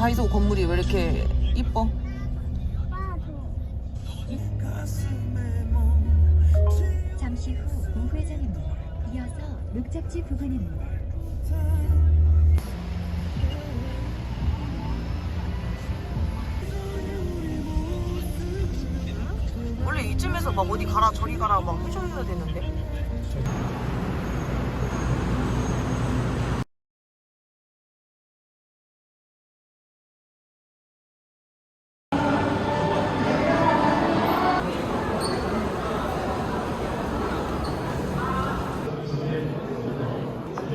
여기도 건물이 왜 이렇게 이뻐? 잠시 후 우회전입니다. 이어서 목적지 부근입니다. 원래 이쯤에서 막 어디 가라 저리 가라 막 해줘야 되는데.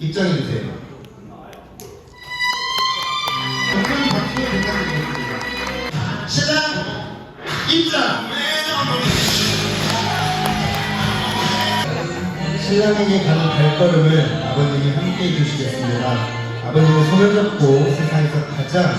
입장해 주세요. 신랑에게 가는 발걸음을 아버님이 함께 해주시겠습니다. 아버님의 손을 잡고 세상에서 가장